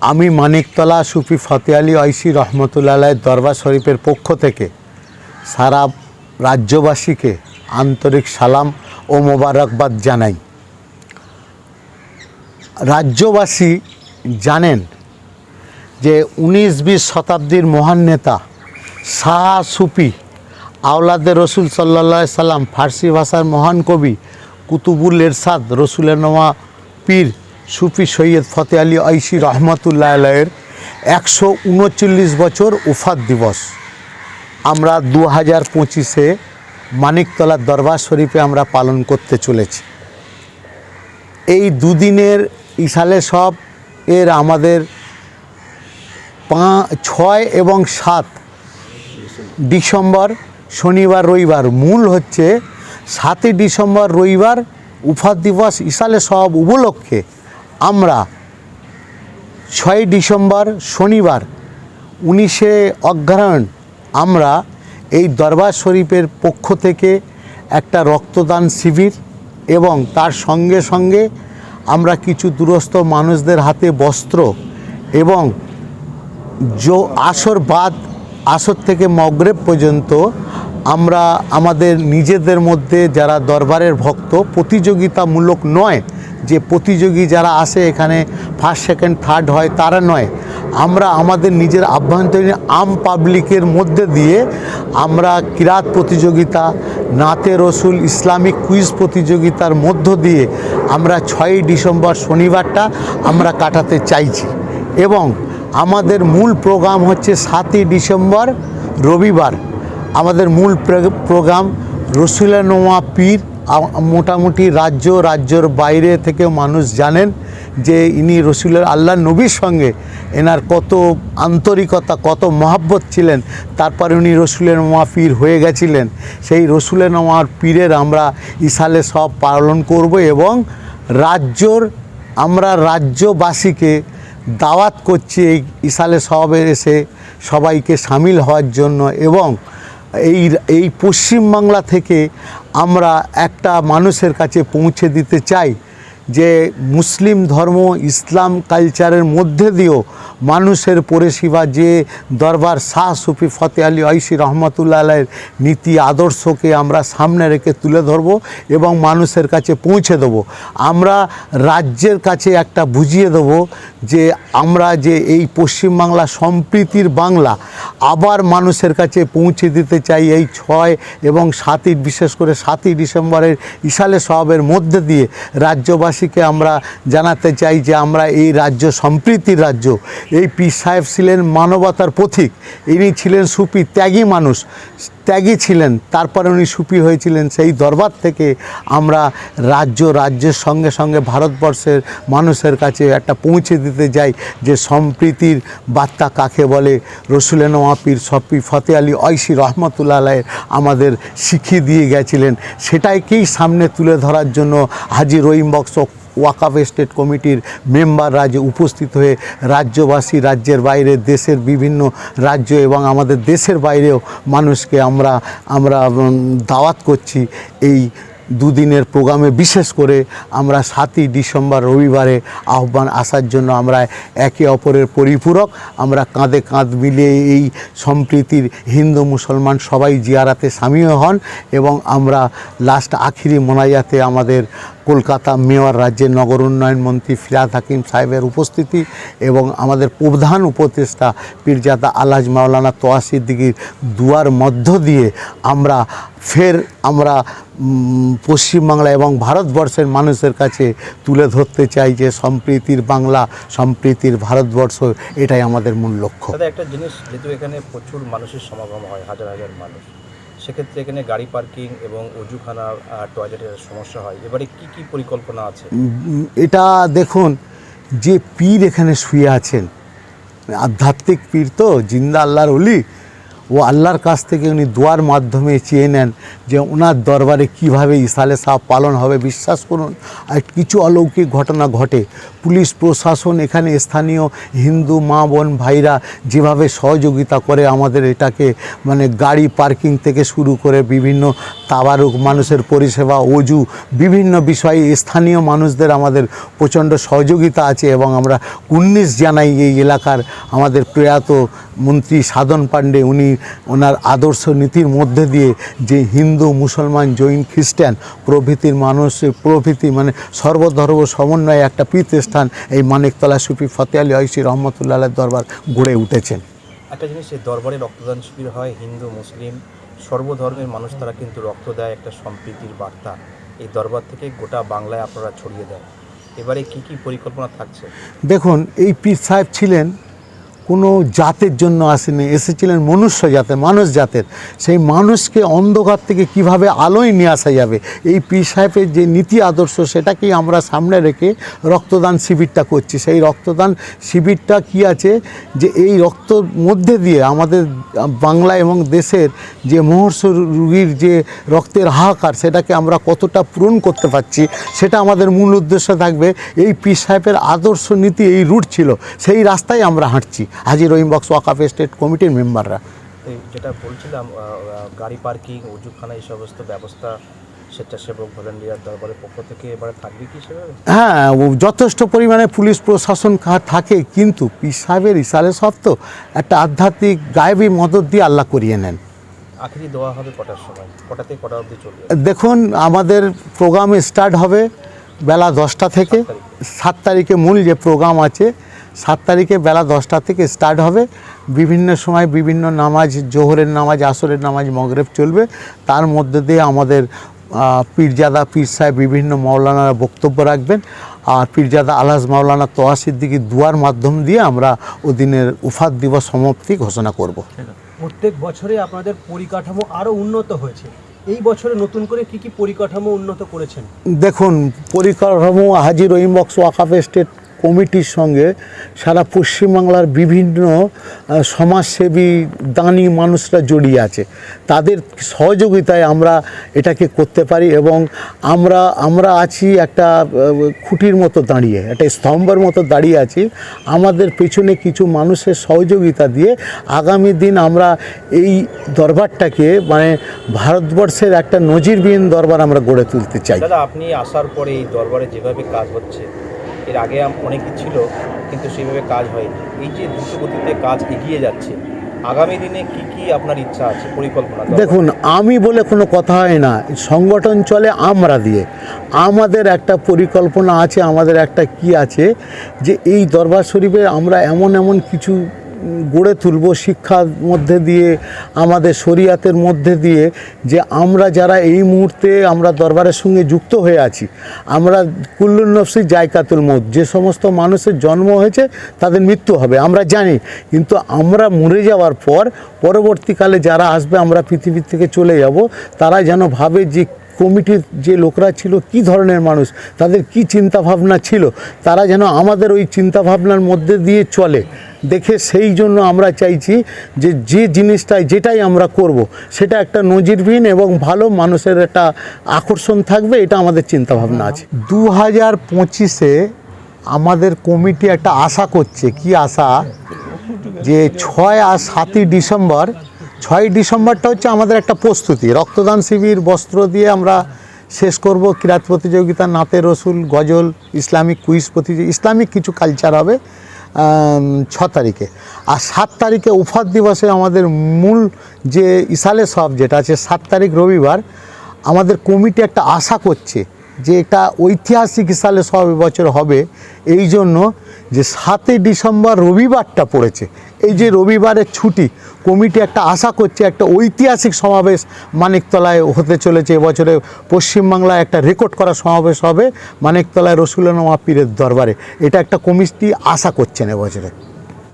আমি মানিকতলা সুফি ফতে আলী ঐশী রহমতুল্লাহ দরবার শরীফের পক্ষ থেকে সারা রাজ্যবাসীকে আন্তরিক সালাম ও মোবারকবাদ জানাই। রাজ্যবাসী জানেন যে উনিশ বিশ শতাব্দীর মহান নেতা শাহ সুফি, আওলাদে রসুল সাল্লা সাল্লাম, ফার্সি ভাষার মহান কবি কুতুবুল এরশাদ, রসুলের নওয়া পীর সুফি সৈয়দ ফতে আলী ঐশী রহমতুল্লাহ আলাইয়ের একশো উনচল্লিশ বছর উফাত দিবস। আমরা দু হাজার পঁচিশে মানিকতলার দরবার শরীফে আমরা পালন করতে চলেছি। এই দুদিনের ইসালে সব এর আমাদের পা ছয় এবং সাত ডিসেম্বর, শনিবার, রবিবার মূল হচ্ছে সাতই ডিসেম্বর, রবিবার উফাত দিবস ইসালে সব উপলক্ষে আমরা ছয় ডিসেম্বর শনিবার উনিশে অগ্রহায়ণ আমরা এই দরবার শরীফের পক্ষ থেকে একটা রক্তদান শিবির এবং তার সঙ্গে সঙ্গে আমরা কিছু দূরস্থ মানুষদের হাতে বস্ত্র এবং জো আসর বাদ আসর থেকে মগরেব পর্যন্ত আমরা আমাদের নিজেদের মধ্যে যারা দরবারের ভক্ত, প্রতিযোগিতামূলক নয় যে প্রতিযোগী যারা আসে এখানে ফার্স্ট সেকেন্ড থার্ড হয় তারা নয়। আমরা আমাদের নিজের আভ্যন্তরীণ আম পাবলিকের মধ্যে দিয়ে আমরা কিরাত প্রতিযোগিতা, নাতে রসুল ইসলামিক কুইজ প্রতিযোগিতার মধ্য দিয়ে আমরা ছয়ই ডিসেম্বর শনিবারটা আমরা কাটাতে চাইছি। এবং আমাদের মূল প্রোগ্রাম হচ্ছে সাতই ডিসেম্বর রবিবার। আমাদের মূল প্রোগ্রাম রসুলের নোয়া পীর মোটামুটি রাজ্য, রাজ্যর বাইরে থেকে মানুষ জানেন যে ইনি রসুলের আল্লাহ নবীর সঙ্গে এনার কত আন্তরিকতা, কত মহাব্বত ছিলেন। তারপরে উনি রসুলের নোয়া পীর হয়ে গেছিলেন। সেই রসুলের নোয়ার পীরের আমরা ইসালে সব পালন করব এবং রাজ্যর আমরা রাজ্যবাসীকে দাওয়াত করছি এই ইসালে সবে এসে সবাইকে সামিল হওয়ার জন্য এবং এই এই পশ্চিমবাংলা থেকে আমরা একটা মানুষের কাছে পৌঁছে দিতে চাই যে মুসলিম ধর্ম, ইসলাম কালচারের মধ্যে দিয়েও মানুষের পরিষেবা যে দরবার শাহ সুফি ফতে আলী ঐশী রহমতুল্লাহ নীতি আদর্শকে আমরা সামনে রেখে তুলে ধরব এবং মানুষের কাছে পৌঁছে দেব। আমরা রাজ্যের কাছে একটা বুঝিয়ে দেব যে আমরা যে এই পশ্চিমবাংলা সম্প্রীতির বাংলা আবার মানুষের কাছে পৌঁছে দিতে চাই এই ছয় এবং সাতই বিশেষ করে সাতই ডিসেম্বরের ইসালে সবের মধ্যে দিয়ে রাজ্যবাসীকে আমরা জানাতে চাই যে আমরা এই রাজ্য সম্প্রীতির রাজ্য। এই পীর সাহেব ছিলেন মানবতার পথিক ইনি ছিলেন সুফি, ত্যাগী মানুষ। ত্যাগী ছিলেন, তারপরে উনি সুফি হয়েছিলেন। সেই দরবার থেকে আমরা রাজ্য, রাজ্যের সঙ্গে সঙ্গে ভারতবর্ষের মানুষের কাছে একটা পৌঁছে দিতে যাই, যে সম্প্রীতির বার্তা কাকে বলে। রসুলেন ওয়াপির সফি ফতে আলী ঐশী রহমতুল্লাহ আমাদের শিখিয়ে দিয়ে গেছিলেন। সেটাইকেই সামনে তুলে ধরার জন্য হাজি রহিম বক্স ওয়াকাফ স্টেট কমিটির মেম্বাররা যে উপস্থিত হয়ে রাজ্যবাসী, রাজ্যের বাইরে, দেশের বিভিন্ন রাজ্য এবং আমাদের দেশের বাইরেও মানুষকে আমরা আমরা দাওয়াত করছি এই দুদিনের প্রোগ্রামে বিশেষ করে আমরা সাতই ডিসেম্বর রবিবারে আহ্বান আসার জন্য আমরা একে অপরের পরিপূরক, আমরা কাঁধে কাঁধ মিলিয়ে এই সম্প্রীতির হিন্দু মুসলমান সবাই জিয়ারাতে সামিল হন এবং আমরা লাস্ট আখিরি মোনাজাতে আমাদের কলকাতা মেয়র, রাজ্যের নগর উন্নয়ন মন্ত্রী ফিরাদ হাকিম সাহেবের উপস্থিতি এবং আমাদের প্রধান উপদেষ্টা পীরজাদা আলহাজ মাওলানা তোয়া সিদ্দিকির দুয়ার মধ্য দিয়ে আমরা ফের আমরা পশ্চিমবাংলা এবং ভারতবর্ষের মানুষের কাছে তুলে ধরতে চাই যে সম্প্রীতির বাংলা সম্প্রীতির ভারতবর্ষ এটাই আমাদের মূল লক্ষ্য। একটা জিনিস যেহেতু এখানে প্রচুর মানুষের সমাগম হয় হাজার হাজার মানুষ সেক্ষেত্রে এখানে গাড়ি পার্কিং এবং অজুখানা টয়লেটের সমস্যা হয়। এবারে কি কি পরিকল্পনা আছে? এটা দেখুন যে পীর এখানে শুয়ে আছেন আধ্যাত্মিক পীর তো জিন্দা আল্লাহর অলি ও আল্লাহর কাছ থেকে উনি দোয়ার মাধ্যমে চেয়ে নেন যে ওনার দরবারে কীভাবে ইসালে সাহ পালন হবে। বিশ্বাস করুন আর কিছু অলৌকিক ঘটনা ঘটে। পুলিশ, প্রশাসন, এখানে স্থানীয় হিন্দু, মা, বোন, ভাইরা যেভাবে সহযোগিতা করে আমাদের এটাকে মানে গাড়ি পার্কিং থেকে শুরু করে বিভিন্ন তাবারুক, মানুষের পরিষেবা, অজু, বিভিন্ন বিষয়ে স্থানীয় মানুষদের আমাদের প্রচণ্ড সহযোগিতা আছে এবং আমরা উন্নিশ জানাই এই এলাকার আমাদের প্রয়াত মন্ত্রী সাধন পাণ্ডে উনি ওনার আদর্শ নীতির মধ্যে দিয়ে যে হিন্দু মুসলমান জৈন খ্রিস্টান প্রভৃতির মানুষ প্রভৃতি মানে সর্বধর্ম সমন্বয়ে একটা পীঠস্থান এই মানিকতলা সুফি ফতে আলী ঐশী রহমতুল্লাহ দরবার গড়ে উঠেছেন। একটা জিনিস এই দরবারে রক্তদান শিবির হয় হিন্দু মুসলিম সর্বধর্মের মানুষ তারা কিন্তু রক্ত দেয় একটা সম্প্রীতির বার্তা। এই দরবার থেকে গোটা বাংলায় আপনারা ছড়িয়ে দেয় এবারে কি কি পরিকল্পনা থাকছে? দেখুন এই পীর সাহেব ছিলেন কোনো জাতের জন্য আসেনি। এসেছিলেন মনুষ্য জাতের, মানুষ জাতের। সেই মানুষকে অন্ধকার থেকে কীভাবে আলোয় নিয়ে আসা যাবে? এই পীর সাহেবের যে নীতি আদর্শ, সেটাকেই আমরা সামনে রেখে রক্তদান শিবিরটা করছি। সেই রক্তদান শিবিরটা কি আছে? যে এই রক্ত মধ্যে দিয়ে আমাদের বাংলা এবং দেশের যে মহর্ষ রুগীর যে রক্তের হাহাকার, সেটাকে আমরা কতটা পূরণ করতে পারছি, সেটা আমাদের মূল উদ্দেশ্য থাকবে। এই পীর সাহেবের আদর্শ নীতি, এই রুট ছিল। সেই রাস্তায় আমরা হাঁটছি। হাজি রহিম বক্স ওয়াকাফ স্টেট কমিটির মেম্বাররা। যেটা বলছিলাম গাড়ি পার্কিং উজুখানা এই সমস্ত ব্যবস্থা স্বেচ্ছাসেবক ভলেন্টিয়ার দরবারের পক্ষ থেকে এবারে থাকবে কি হ্যাঁ যথেষ্ট পরিমাণে পুলিশ প্রশাসন থাকে কিন্তু পীর সাহেবের ইশারে সব তো একটা আধ্যাত্মিক গায়েবী মদত দিয়ে আল্লাহ করিয়ে নেন। আখেরি দেওয়া হবে কটার সময়? কটা কটা অবধি চলবে? দেখুন আমাদের প্রোগ্রাম স্টার্ট হবে বেলা দশটা থেকে। সাত তারিখে মূল যে প্রোগ্রাম আছে সাত তারিখে বেলা দশটা থেকে স্টার্ট হবে। বিভিন্ন সময় বিভিন্ন নামাজ জোহরের নামাজ আসরের নামাজ মগরেব চলবে। তার মধ্যে দিয়ে আমাদের পীরজাদা পীর সাহেব বিভিন্ন মাওলানারা বক্তব্য রাখবেন। আর পীরজাদা আলহাজ মাওলানা তোয়া সিদ্দিকি দুয়ার মাধ্যম দিয়ে আমরা ওদিনের উফাত দিবস সমাপ্তি ঘোষণা করব। প্রত্যেক বছরে আপনাদের পরিকাঠামো আরও উন্নত হয়েছে। এই বছরে নতুন করে কি কি পরিকাঠামো উন্নত করেছেন? দেখুন পরিকাঠামো হাজি রহিম বক্স ওয়াকাফ স্টেট কমিটির সঙ্গে সারা পশ্চিমবাংলার বিভিন্ন সমাজসেবী, দানি মানুষরা জড়িয়ে আছে। তাদের সহযোগিতায় আমরা এটাকে করতে পারি এবং আমরা আমরা আছি একটা খুঁটির মতো দাঁড়িয়ে, একটা স্তম্ভের মতো দাঁড়িয়ে আছি। আমাদের পেছনে কিছু মানুষের সহযোগিতা দিয়ে আগামী দিন আমরা এই দরবারটাকে মানে ভারতবর্ষের একটা নজিরবিহীন দরবার আমরা গড়ে তুলতে চাই। আপনি আসার পরে এই দরবারে যেভাবে কাজ হচ্ছে এর আগে অনেকই ছিল, কিন্তু সেভাবে কাজ হয়নি। এই যে দ্রুত গতিতে কাজ এগিয়ে যাচ্ছে, আগামী দিনে কি কি আপনার ইচ্ছা আছে, পরিকল্পনা? দেখুন, আমি বলে কোনো কথা হয় না। সংগঠন চলে আমরা দিয়ে। আমাদের একটা পরিকল্পনা আছে, আমাদের একটা কি আছে, যে এই দরবার শরীফে আমরা এমন এমন কিছু গড়ে তুলব শিক্ষার মধ্যে দিয়ে, আমাদের শরিয়াতের মধ্যে দিয়ে যে আমরা যারা এই মুহূর্তে আমরা দরবারের সঙ্গে যুক্ত হয়ে আছি, আমরা কুল্লুন নফসি জায়কাতুল মত যে সমস্ত মানুষের জন্ম হয়েছে তাদের মৃত্যু হবে, আমরা জানি। কিন্তু আমরা মরে যাওয়ার পর, পরবর্তীকালে যারা আসবে, আমরা পৃথিবীর থেকে চলে যাব, তারা যেন ভাবে যে কমিটির যে লোকরা ছিল, কি ধরনের মানুষ, তাদের কি চিন্তা ভাবনা ছিল, তারা যেন আমাদের ওই চিন্তা ভাবনার মধ্যে দিয়ে চলে। দেখে সেই জন্য আমরা চাইছি যে যে জিনিসটাই যেটাই আমরা করব, সেটা একটা নজিরবিহীন এবং ভালো মানুষের একটা আকর্ষণ থাকবে, এটা আমাদের চিন্তা ভাবনা আছে। দু হাজার পঁচিশে আমাদের কমিটি একটা আশা করছে, কি আশা? যে ছয় আর সাতই ডিসেম্বর ছয় ডিসেম্বরটা হচ্ছে আমাদের একটা প্রস্তুতি। রক্তদান শিবির, বস্ত্র দিয়ে আমরা শেষ করব কিরাত প্রতিযোগিতা নাতে রসুল, গজল, ইসলামিক কুইজ প্রতিযোগিতা ইসলামিক কিছু কালচার হবে ছ তারিখে। আর সাত তারিখে উফাত দিবসে আমাদের মূল যে ইসালে সব যেটা আছে, সাত তারিখ রবিবার, আমাদের কমিটি একটা আশা করছে যে এটা ঐতিহাসিক সালে সব বছর হবে, এই জন্য যে সাতই ডিসেম্বর রবিবারটা পড়েছে। এই যে রবিবারের ছুটি, কমিটি একটা আশা করছে একটা ঐতিহাসিক সমাবেশ মানিকতলায় হতে চলেছে। এবছরে পশ্চিমবাংলায় একটা রেকর্ড করা সমাবেশ হবে মানিকতলায় রসুলানা পীরের দরবারে। এটা একটা কমিটি আশা করছেন এবছরে।